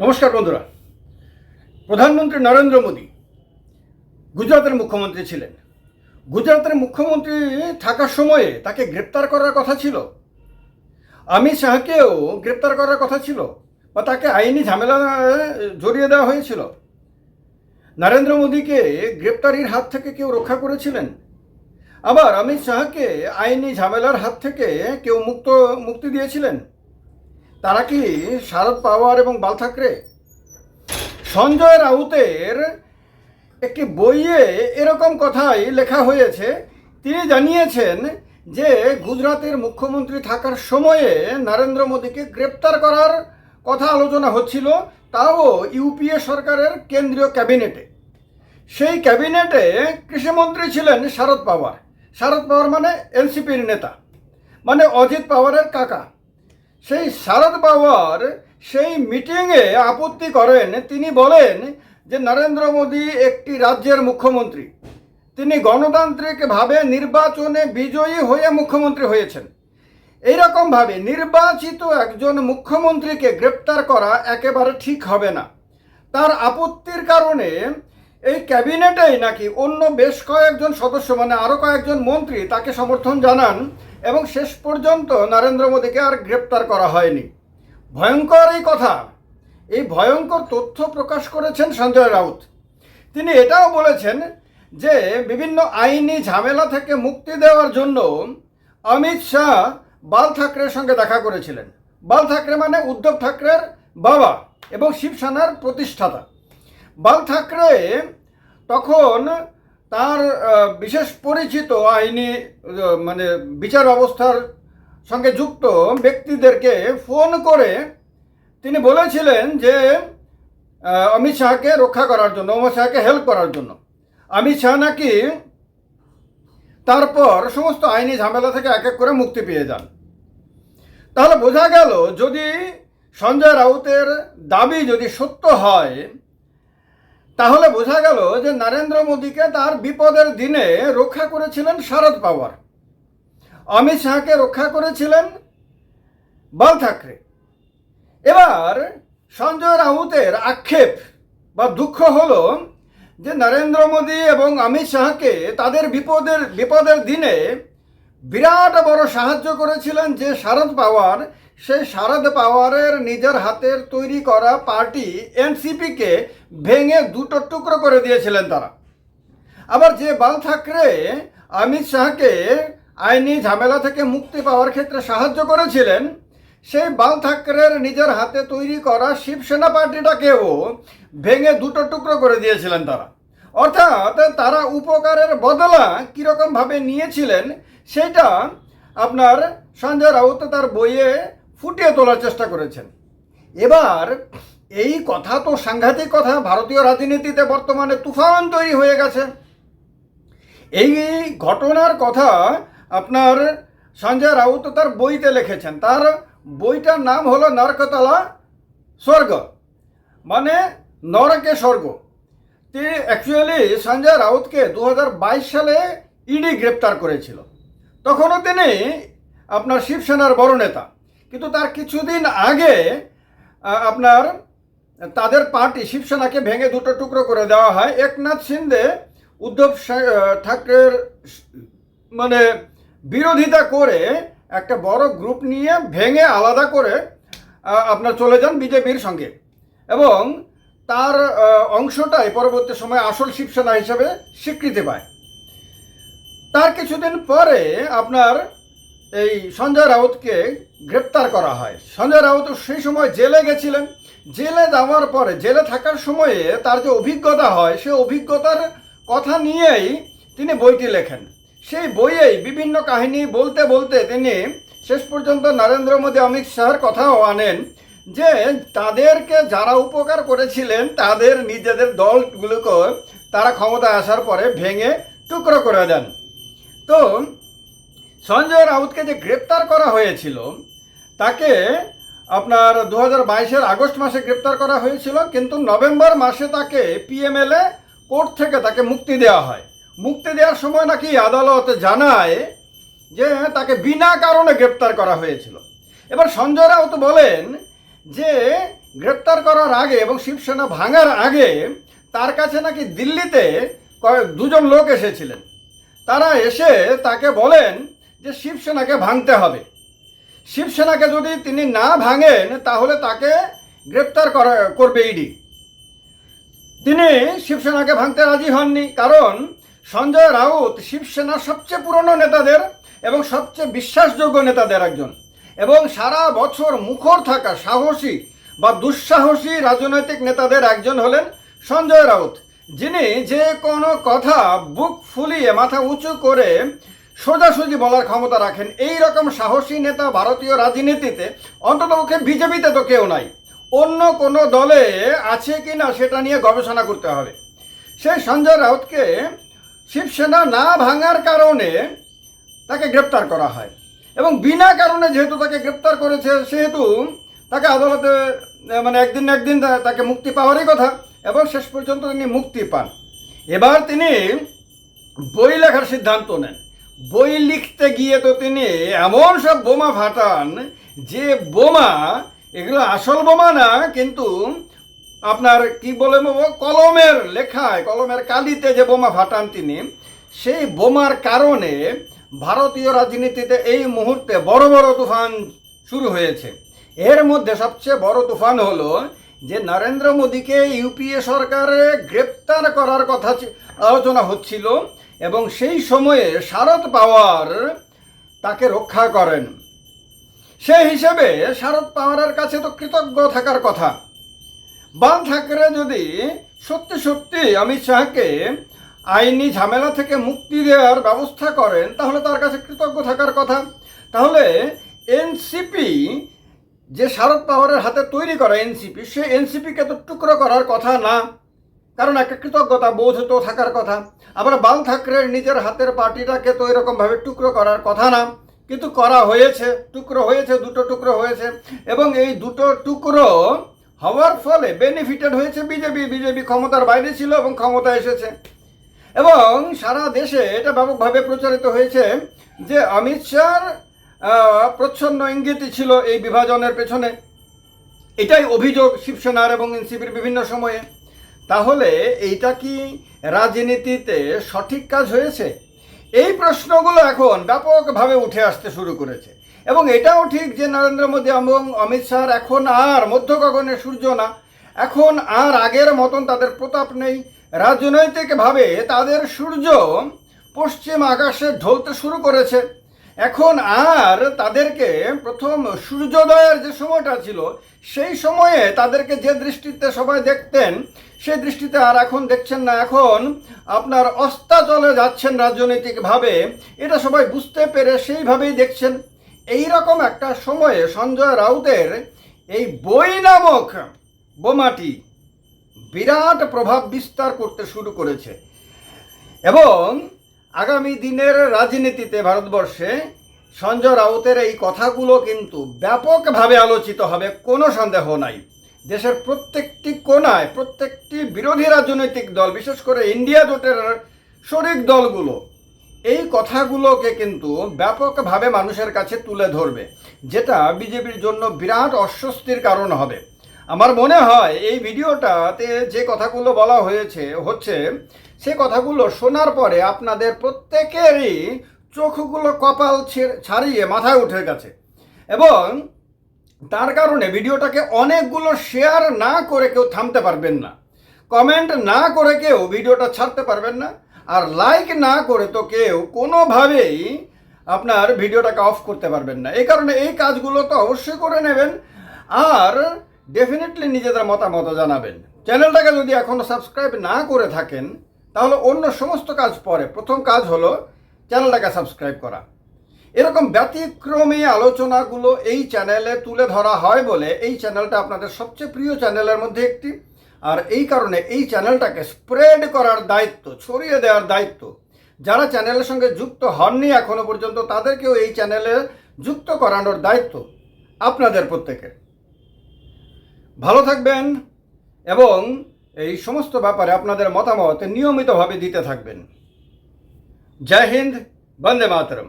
নমস্কার বন্ধুরা। প্রধানমন্ত্রী নরেন্দ্র মোদী গুজরাতের মুখ্যমন্ত্রী ছিলেন। গুজরাতের মুখ্যমন্ত্রী থাকার সময়ে তাকে গ্রেপ্তার করার কথা ছিল। অমিত শাহকেও গ্রেপ্তার করার কথা ছিল বা তাকে আইনি ঝামেলা জড়িয়ে দেওয়া হয়েছিল। নরেন্দ্র মোদীকে গ্রেপ্তারির হাত থেকে কেউ রক্ষা করেছিলেন? আবার অমিত শাহকে আইনি ঝামেলার হাত থেকে কেউ মুক্ত, মুক্তি দিয়েছিলেন? তারা কি শারদ পাওয়ার এবং বাল ঠাকরে? সঞ্জয় রাউতের একটি বইয়ে এরকম কথাই লেখা হয়েছে। তিনি জানিয়েছেন যে, গুজরাটের মুখ্যমন্ত্রী থাকার সময়ে নরেন্দ্র মোদীকে গ্রেপ্তার করার কথা আলোচনা হচ্ছিল, তাও ইউপিএ সরকারের কেন্দ্রীয় ক্যাবিনেটে। সেই ক্যাবিনেটে কৃষিমন্ত্রী ছিলেন শারদ পাওয়ার। শারদ পাওয়ার মানে এনসিপির নেতা। মানে অজিত পাওয়ারের কাকা। সেই শারদ পাওয়ার সেই মিটিংয়ে আপত্তি করেন। তিনি বলেন যে নরেন্দ্র মোদী একটি রাজ্যের মুখ্যমন্ত্রী। তিনি গণতান্ত্রিকভাবে নির্বাচনে বিজয়ী হয়ে মুখ্যমন্ত্রী হয়েছেন। এইরকমভাবে নির্বাচিত একজন মুখ্যমন্ত্রীকে গ্রেপ্তার করা একেবারে ঠিক হবে না। তার আপত্তির কারণে এই ক্যাবিনেটেই নাকি অন্য বেশ কয়েকজন সদস্য মানে আরও কয়েকজন মন্ত্রী তাকে সমর্থন জানান এবং শেষ পর্যন্ত নরেন্দ্র মোদীকে আর গ্রেপ্তার করা হয়নি। ভয়ঙ্কর এই কথা। এই ভয়ঙ্কর তথ্য প্রকাশ করেছেন সঞ্জয় রাউত। তিনি এটাও বলেছেন যে, বিভিন্ন আইনি ঝামেলা থেকে মুক্তি দেওয়ার জন্য অমিত শাহ বাল ঠাকরের সঙ্গে দেখা করেছিলেন। বাল ঠাকরে মানে উদ্ধব ঠাকরের বাবা এবং শিবসেনার প্রতিষ্ঠাতা। বাল ঠাকরে তখন তার বিশেষ পরিচিত আইনি মানে বিচার ব্যবস্থার সঙ্গে যুক্ত ব্যক্তিদেরকে ফোন করে তিনি বলেছিলেন যে অমিত শাহকে রক্ষা করার জন্য, অমিত শাহকে হেল্প করার জন্য। অমিত শাহ নাকি তারপর সমস্ত আইনি ঝামেলা থেকে এক এক করে মুক্তি পেয়ে যান। তাহলে বোঝা গেল যদি সঞ্জয় রাউতের দাবি যদি সত্য হয় তাহলে বোঝা গেল যে নরেন্দ্র মোদীকে তার বিপদের দিনে রক্ষা করেছিলেন শারদ পাওয়ার। অমিত শাহকে রক্ষা করেছিলেন বাল ঠাকরে। এবার সঞ্জয় রাউতের আক্ষেপ বা দুঃখ হলো যে নরেন্দ্র মোদী এবং অমিত শাহকে তাদের বিপদের বিপদের দিনে বিরাট বড় সাহায্য করেছিলেন যে শারদ পাওয়ার, সেই শারদ পাওয়ারের নিজের হাতের তৈরি করা পার্টি এনসিপিকে ভেঙে দুটো টুকরো করে দিয়েছিলেন তারা। আবার যে বাল ঠাকরে অমিত শাহকে আইনি ঝামেলা থেকে মুক্তি পাওয়ার ক্ষেত্রে সাহায্য করেছিলেন, সেই বাল ঠাকরের নিজের হাতে তৈরি করা শিবসেনা পার্টিটাকেও ভেঙে দুটো টুকরো করে দিয়েছিলেন তারা। অর্থাৎ তারা উপকারের বদলা কীরকমভাবে নিয়েছিলেন সেটা আপনার সঞ্জয় রাউত তার বইয়ে ফুটিয়ে তোলার চেষ্টা করেছেন। এবার এই কথা তো সাংঘাতিক কথা, ভারতীয় রাজনীতিতে বর্তমানে তুফান তৈরি হয়ে গেছে। এই ঘটনার কথা আপনার সঞ্জয় রাউত তার বইতে লিখেছেন। তার বইটার নাম হলো নরকতলা স্বর্গ মানে নরকে স্বর্গ। তিনি অ্যাকচুয়ালি সঞ্জয় রাউতকে দু হাজার বাইশ সালে ইডি গ্রেপ্তার করেছিল। তখনও তিনি আপনার শিবসেনার বড় নেতা। কিন্তু তার কিছুদিন আগে আপনার তাদের পার্টি শিবসেনাকে ভেঙে দুটো টুকরো করে দেওয়া হয়। একনাথ শিন্দে উদ্ধব ঠাকরের মানে বিরোধিতা করে একটা বড় গ্রুপ নিয়ে ভেঙে আলাদা করে আপনার চলে যান বিজেপির সঙ্গে। এবং তার অংশটাই পরবর্তী সময়ে আসল শিবসেনা হিসেবে স্বীকৃতি পায়। তার কিছুদিন পরে আপনার এই সঞ্জয় রাউতকে গ্রেপ্তার করা হয়। সঞ্জয় রাউত সেই সময় জেলে গেছিলেন। জেলে যাওয়ার পরে, জেলে থাকার সময়ে তার যে অভিজ্ঞতা হয়, সে অভিজ্ঞতার কথা নিয়েই তিনি বইটি লেখেন। সেই বইয়েই বিভিন্ন কাহিনী বলতে বলতে তিনি শেষ পর্যন্ত নরেন্দ্র মোদী, অমিত শাহর কথাও আনেন যে, তাদেরকে যারা উপকার করেছিলেন, তাদের নিজেদের দলগুলোকে তারা ক্ষমতায় আসার পরে ভেঙে টুকরো করে দেন। তো সঞ্জয় রাউতকে যে গ্রেপ্তার করা হয়েছিল, তাকে আপনার দু হাজার বাইশের আগস্ট মাসে গ্রেপ্তার করা হয়েছিল, কিন্তু নভেম্বর মাসে তাকে পিএমএলএ কোর্ট থেকে তাকে মুক্তি দেওয়া হয়। মুক্তি দেওয়ার সময় নাকি আদালত জানায় যে তাকে বিনা কারণে গ্রেপ্তার করা হয়েছিল। এবার সঞ্জয় রাউত বলেন যে গ্রেপ্তার করার আগে এবং শিবসেনা ভাঙার আগে তার কাছে নাকি দিল্লিতে দুজন লোক এসেছিলেন। তারা এসে তাকে বলেন যে শিবসেনাকে ভাঙতে হবে। শিবসেনাকে যদি তিনি না ভাঙেন, তাহলে তাকে গ্রেপ্তার করা করবে ইডি। তিনি শিবসেনাকে ভাঙতে রাজি হননি, কারণ সঞ্জয় রাউত শিবসেনার সবচেয়ে পুরনো নেতাদের এবং সবচেয়ে বিশ্বাসযোগ্য নেতাদের একজন। এবং সারা বছর মুখর থাকা সাহসী বা দুঃসাহসী রাজনৈতিক নেতাদের একজন হলেন সঞ্জয় রাউত। যিনি যে কোনো কথা বুক ফুলিয়ে মাথা উঁচু করে সোজাসুজি বলার ক্ষমতা রাখেন, এই রকম সাহসী নেতা ভারতীয় রাজনীতিতে অন্তত পক্ষে বিজেপিতে তো কেউ নাই। অন্য কোনো দলে আছে কি না সেটা নিয়ে গবেষণা করতে হবে। সেই সঞ্জয় রাউতকে শিবসেনা না ভাঙার কারণে তাকে গ্রেপ্তার করা হয় এবং বিনা কারণে যেহেতু তাকে গ্রেপ্তার করেছে, সেহেতু তাকে আদালতে মানে একদিন একদিন তাকে মুক্তি পাওয়ারই কথা। এবং শেষ পর্যন্ত তিনি মুক্তি পান। এবার তিনি বই লেখার সিদ্ধান্ত নেন। বই লিখতে গিয়ে তো তিনি এমন সব বোমা ফাটান যে বোমা, এগুলো আসল বোমা না, কিন্তু আপনার কি বলে কলমের লেখায়, কলমের কালিতে যে বোমা ফাটান তিনি, সেই বোমার কারণে ভারতীয় রাজনীতিতে এই মুহূর্তে বড় বড় তুফান শুরু হয়েছে। এর মধ্যে সবচেয়ে বড় তুফান হলো যে নরেন্দ্র মোদীকে ইউপিএ সরকারে গ্রেপ্তার করার কথা আলোচনা হচ্ছিল এবং সেই সময়ে শারদ পাওয়ার তাকে রক্ষা করেন। সেই হিসেবে শারদ পাওয়ারের কাছে তো কৃতজ্ঞ থাকার কথা। বাল ঠাকরে যদি সত্যি সত্যি অমিত শাহকে আইনি ঝামেলা থেকে মুক্তি দেওয়ার ব্যবস্থা করেন, তাহলে তার কাছে কৃতজ্ঞ থাকার কথা। তাহলে এনসিপি যে শারদ পাওয়ারের হাতে তৈরি করা এনসিপি, সে এনসিপিকে তো টুকরো করার কথা না। কারণ একটা কৃতজ্ঞতা বোধ তো থাকার কথা। আবার বাল ঠাকরের নিজের হাতের পার্টিটাকে তো এরকমভাবে টুকরো করার কথা না। কিন্তু করা হয়েছে, টুকরো হয়েছে, দুটো টুকরো হয়েছে। এবং এই দুটো টুকরো হওয়ার ফলে বেনিফিটেড হয়েছে বিজেপি। বিজেপি ক্ষমতার বাইরে ছিল এবং ক্ষমতা এসেছে। এবং সারা দেশে এটা ব্যাপকভাবে প্রচারিত হয়েছে যে অমিত শাহর প্রচ্ছন্ন ইঙ্গিতই ছিল এই বিভাজনের পেছনে। এটাই অভিযোগ শিবসেনার এবং এনসিপির বিভিন্ন সময়ে। তাহলে এইটা কি রাজনীতিতে সঠিক কাজ হয়েছে? এই প্রশ্নগুলো এখন ব্যাপকভাবে উঠে আসতে শুরু করেছে। এবং এটাও ঠিক যে নরেন্দ্র মোদী এবং অমিত শাহ এখন আর মধ্য গগনের সূর্য না। এখন আর আগের মতন তাদের প্রতাপ নেই। রাজনৈতিকভাবে তাদের সূর্য পশ্চিম আকাশে ঢলতে শুরু করেছে। এখন আর তাদেরকে প্রথম সূর্যোদয়ের যে সময়টা ছিল, সেই সময়ে তাদেরকে যে দৃষ্টিতে সবাই দেখতেন, সেই দৃষ্টিতে আর এখন দেখছেন না। এখন আপনার অস্তাচলে যাচ্ছেন রাজনৈতিকভাবে, এটা সবাই বুঝতে পেরে সেইভাবেই দেখছেন। এই রকম একটা সময়ে সঞ্জয় রাউতের এই বই নামক বোমাটি বিরাট প্রভাব বিস্তার করতে শুরু করেছে। এবং আগামী দিনের রাজনীতিতে ভারতবর্ষে সঞ্জয় রাউতের এই কথাগুলো কিন্তু ব্যাপকভাবে আলোচিত হবে, কোনো সন্দেহ নাই। দেশের প্রত্যেকটি কোনায় প্রত্যেকটি বিরোধী রাজনৈতিক দল, বিশেষ করে ইন্ডিয়া জোটের শরিক দলগুলো, এই কথাগুলোকে কিন্তু ব্যাপকভাবে মানুষের কাছে তুলে ধরবে, যেটা বিজেপির জন্য বিরাট অস্বস্তির কারণ হবে। আমার মনে হয় এই ভিডিওটাতে যে কথাগুলো বলা হয়েছে, হচ্ছে সে কথাগুলো শোনার পরে আপনাদের প্রত্যেকেরই চোখগুলো কপাল ছাড়িয়ে মাথায় উঠে গেছে। এবং তার কারণে ভিডিওটাকে অনেকগুলো শেয়ার না করে কেউ থামতে পারবেন না। কমেন্ট না করে কেউ ভিডিওটা ছাড়তে পারবেন না। আর লাইক না করে তো কেউ কোনোভাবেই আপনার ভিডিওটাকে অফ করতে পারবেন না। এই কারণে এই কাজগুলো তো অবশ্যই করে নেবেন। আর ডেফিনেটলি নিজেদের মতামত জানাবেন। চ্যানেলটাকে যদি এখনও সাবস্ক্রাইব না করে থাকেন তাহলে অন্য সমস্ত কাজ পরে। প্রথম কাজ হলো চ্যানেলটাকে সাবস্ক্রাইব করা। এরকম ব্যতিক্রমী আলোচনাগুলো এই চ্যানেলে তুলে ধরা হয় বলে এই চ্যানেলটা আপনাদের সবচেয়ে প্রিয় চ্যানেলের মধ্যে একটি। আর এই কারণে এই চ্যানেলটাকে স্প্রেড করার দায়িত্ব, ছড়িয়ে দেওয়ার দায়িত্ব। যারা চ্যানেলের সঙ্গে যুক্ত হননি এখনও পর্যন্ত, তাদেরকেও এই চ্যানেলে যুক্ত করানোর দায়িত্ব আপনাদের প্রত্যেকের। ভালো থাকবেন এবং এই সমস্ত ব্যাপারে আপনাদের মতামত নিয়মিতভাবে দিতে থাকবেন। জয় হিন্দ বন্দে মাতরম।